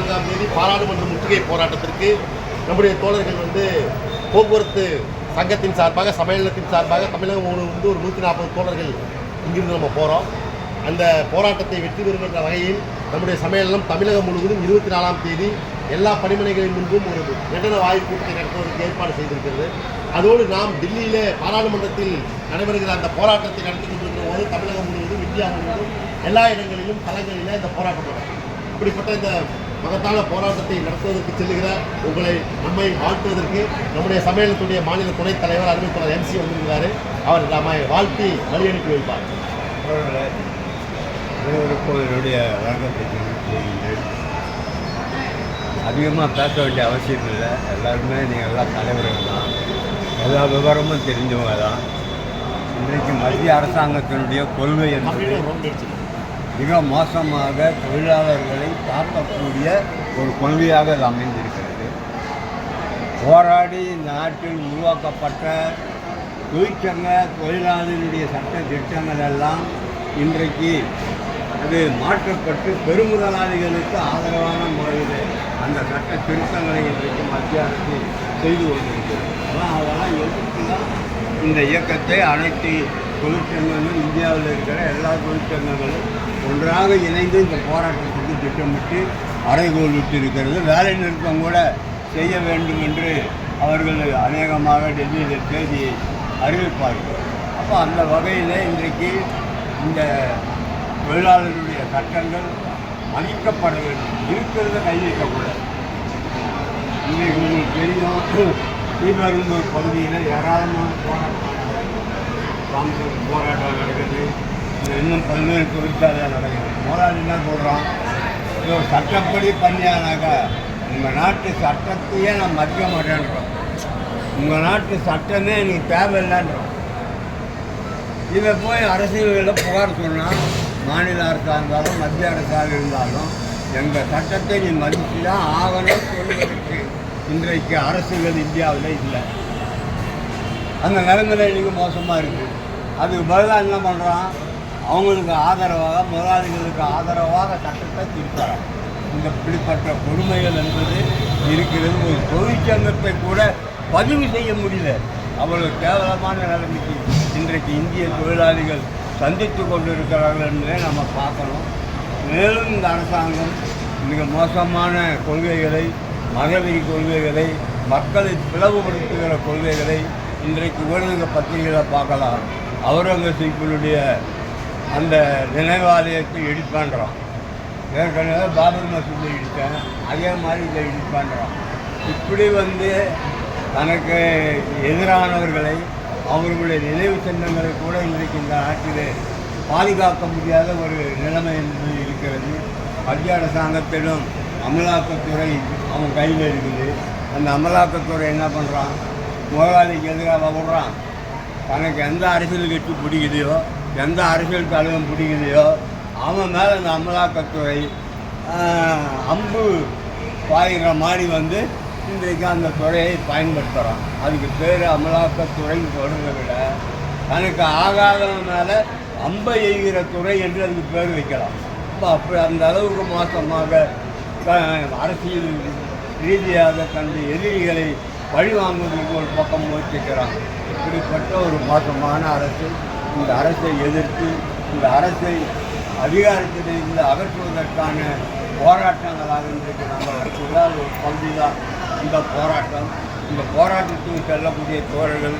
நான்காம் தேதி பாராளுமன்ற முற்றுகை போராட்டத்திற்கு நம்முடைய தோழர்கள் வந்து போக்குவரத்து சங்கத்தின் சார்பாக சம்மேளனத்தின் சார்பாக தமிழகம் வந்து ஒரு நூற்றி நாற்பது தோழர்கள் இங்கிருந்து நம்ம போகிறோம் அந்த போராட்டத்தை வெற்றி பெறும் என்ற வகையில் நம்முடைய சம்மேளனம் தமிழகம் முழுவதும் இருபத்தி நாலாம் தேதி எல்லா பணிமனைகளின் முன்பும் ஒரு நடன வாய்ப்பு கூட்டத்தை நடத்துவதற்கு ஏற்பாடு செய்திருக்கிறது. அதோடு நாம் டெல்லியிலே பாராளுமன்றத்தில் நடைபெறுகிற அந்த போராட்டத்தை நடத்தி கொண்டிருக்கிற போது தமிழகம் முழுவதும் இந்தியா முழுவதும் எல்லா இடங்களிலும் தளங்களிலே இந்த போராட்டம் நடக்கும். இப்படிப்பட்ட இந்த மகத்தான போராட்டத்தை நடத்துவதற்கு செல்லுகிற உங்களை நம்மை வாழ்த்துவதற்கு நம்முடைய சம்மேளனத்துடைய மாநில துணைத் தலைவர் தலைவர் எம்சி வந்திருக்கிறாரு. அவர் நம்மை வாழ்த்தி வழி அனுப்பி வைப்பார். என்னுடைய வணக்கத்தை தெரிவித்துக் அதிகமாக பேச வேண்டிய அவசியம் இல்லை. எல்லாருமே நீங்கள் எல்லாம் தலைவர்கள் தான். எல்லா விவரமும் தெரிஞ்சவங்க தான். இன்றைக்கு மத்திய அரசாங்கத்தினுடைய கொள்கை என்பது மிக மோசமாக தொழிலாளர்களை தாக்கக்கூடிய ஒரு கொள்கையாக அது அமைந்திருக்கிறது. போராடி நாட்டில் உருவாக்கப்பட்ட தொழிற்சங்க தொழிலாளர்களுடைய சட்ட திட்டங்கள் எல்லாம் இன்றைக்கு அது மாற்றப்பட்டு பெருமுதலாளிகளுக்கு ஆதரவான முறையில் அந்த சட்ட திருத்தங்களை இன்றைக்கு மத்திய அரசு செய்து கொண்டிருக்கிறது. ஆனால் அதெல்லாம் எதிர்த்து தான் இந்த இயக்கத்தை அனைத்து தொழிற்சங்கங்களும் இந்தியாவில் இருக்கிற எல்லா தொழிற்சங்கங்களும் ஒன்றாக இணைந்து இந்த போராட்டத்துக்கு திட்டமிட்டு அறைகோல் விட்டிருக்கிறது. வேலை நிறுத்தம் கூட செய்ய வேண்டும் என்று அவர்கள் அநேகமாக டெல்லியில் தேதி அறிவிப்பார்கள். அப்போ அந்த வகையில் இன்றைக்கு இந்த தொழிலாளர்களுடைய சட்டங்கள் மதிக்கப்பட வேண்டும். இருக்கிறத கை வைக்கக்கூடாது இன்னைக்கு உங்களுக்கு தெரியும் ஸ்ரீபெரும்பூர் பகுதியில் ஏராளமான போராட்டம் காங்கிரஸ் போராட்டம் நடக்குது. இன்னும் பல்வேறு தொழிற்சாலையாக நடக்குது. போராடி சொல்கிறோம் இப்போ சட்டப்படி பண்ணியானாக்கா உங்கள் நாட்டு சட்டத்தையே நான் மதிக்க மாட்டேன்றோம் உங்கள் நாட்டு சட்டமே எனக்கு தேவையில்லைன்றோம் இதை போய் அரசியல்களில் புகார் சொன்னால் மாநில அரசாக இருந்தாலும் மத்திய அரசாக இருந்தாலும் எங்கள் சட்டத்தை நீ மதித்து தான் ஆகணும் சொல்வதற்கு இன்றைக்கு அரசுகள் இந்தியாவில் இல்லை. அந்த நிலைமையில இன்னைக்கு மோசமாக இருக்குது அதுக்கு பதிலாக என்ன பண்ணுறான் அவங்களுக்கு ஆதரவாக முதலாளிகளுக்கு ஆதரவாக சட்டத்தை திருத்தறான். இந்த இப்படிப்பட்ட கொடுமைகள் என்பது இருக்கிறது. ஒரு தொழிற்சங்கத்தை கூட பதிவு செய்ய முடியல. அவ்வளவு கேவலமான நிலைமைக்கு இன்றைக்கு இந்திய தொழிலாளிகள் சந்தித்து கொண்டிருக்கிறார்கள் என்பதை நம்ம பார்க்கணும். மேலும் இந்த அரசாங்கம் மிக மோசமான கொள்கைகளை மதவெறி கொள்கைகளை மக்களை பிளவுபடுத்துகிற கொள்கைகளை இன்றைக்கு ஊடக பத்திரிகையில் பார்க்கலாம். அவுரங்கசீப்பினுடைய அந்த நினைவாலயத்தை இடிப்பான்றான் ஏற்கனவே பாபர் மசூதி இடித்தேன். அதே மாதிரி இதை இடிப்பான்றான் இப்படி வந்து தனக்கு எதிரானவர்களை அவர்களுடைய நினைவு சின்னங்களை கூட இன்றைக்கு இந்த நாட்டில் பாதுகாக்க முடியாத ஒரு நிலைமை என்பது இருக்கிறது. மத்திய அரசாங்கத்திலும் அமலாக்கத்துறை அவன் கையில் இருக்குது. அந்த அமலாக்கத்துறை என்ன பண்ணுறான் முதலாளிக்கு எதிராக விடுறான் தனக்கு எந்த அரசியல் கட்சி பிடிக்குதையோ எந்த அரசியல் தலைவன் பிடிக்குதையோ அவன் மேலே அந்த அமலாக்கத்துறை அம்பு பாய்கிற மாதிரி வந்து இன்றைக்கு அந்த துறையை பயன்படுத்துகிறான் அதுக்கு பேர் அமலாக்கத்துறைன்னு சொல்கிறத விட தனக்கு ஆகாதவன் மேலே அம்பை எய்கிற துறை என்று அதுக்கு பேர் வைக்கலாம். அப்போ அப்படி அந்த அளவுக்கு மோசமாக அரசியல் ரீதியாக தன்னுடைய எதிரிகளை பழி வாங்குவதற்கு ஒரு பக்கம் முயற்சிக்கிறான் இப்படிப்பட்ட ஒரு மோசமான அரசு இந்த அரசை எதிர்த்து இந்த அரசை அதிகாரத்திலிருந்து அகற்றுவதற்கான போராட்டங்களாக இன்றைக்கு நாங்கள் சொல்லாத ஒரு பகுதி தான் இந்த போராட்டம். இந்த போராட்டத்துக்கு செல்லக்கூடிய தோழர்கள்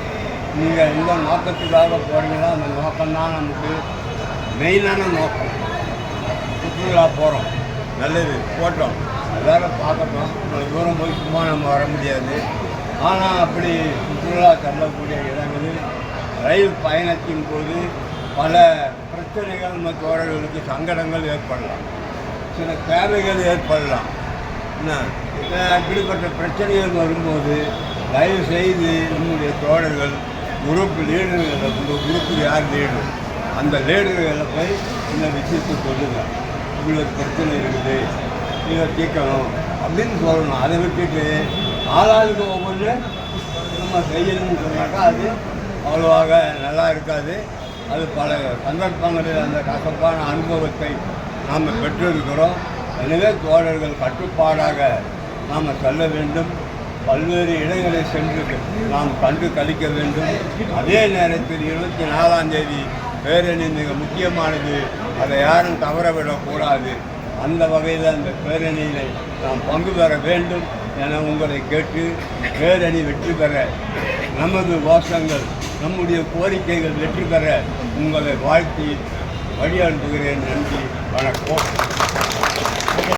நீங்கள் எந்த நோக்கத்துக்காக போகிறீங்களோ அந்த நோக்கம்தான் நமக்கு மெயினான நோக்கம். சுற்றுலா போகிறோம் நல்லது போட்டோம். எல்லாரும் பார்க்கட்டும். இவ்வளோ தூரம் போய் சும்மா நம்ம வர முடியாது. ஆனால் அப்படி சுற்றுலா தள்ளக்கூடிய இடங்களில் ரயில் பயணத்தின் போது பல பிரச்சனைகள் நம்ம தோழர்களுக்கு சங்கடங்கள் ஏற்படலாம். சில தேவைகள் ஏற்படலாம். என்ன? அப்படிப்பட்ட இப்படிப்பட்ட பிரச்சனைகள் வரும்போது தயவு செய்து நம்முடைய தோழர்கள் குரூப் லீடர்களை உங்கள் குரூப்பில் யார் லீடர் அந்த லீடர்களை போய் இந்த விஷயத்தை சொல்லுங்கள் இவ்வளோ பிரச்சனை இருக்குது இதை தீர்க்கணும் அப்படின்னு சொல்லணும். அதை விட்டுட்டு ஆளாளுக்கு ஒவ்வொன்று நம்ம செய்யணும்னு சொன்னாக்கா அது அவ்வளோவாக நல்லா இருக்காது. அது பல சந்தர்ப்பங்களில் அந்த கசப்பான அனுபவத்தை நாம் பெற்றிருக்கிறோம். எனவே தோழர்கள் கட்டுப்பாடாக நாம் செல்ல வேண்டும். பல்வேறு இடங்களை சென்று நாம் கண்டு கழிக்க வேண்டும். அதே நேரத்தில் இருபத்தி நாலாம் தேதி பேரணி மிக முக்கியமானது. அதை யாரும் தவறவிடக்கூடாது. அந்த வகையில் அந்த பேரணியில் நாம் பங்கு பெற வேண்டும். என உங்களை கேட்டு பேரணி வெற்றி பெற நமது வாசங்கள் நம்முடைய கோரிக்கைகள் வெற்றி பெற உங்களை வாழ்த்தி வழி அனுப்புகிறேன் நன்றி வணக்கம்.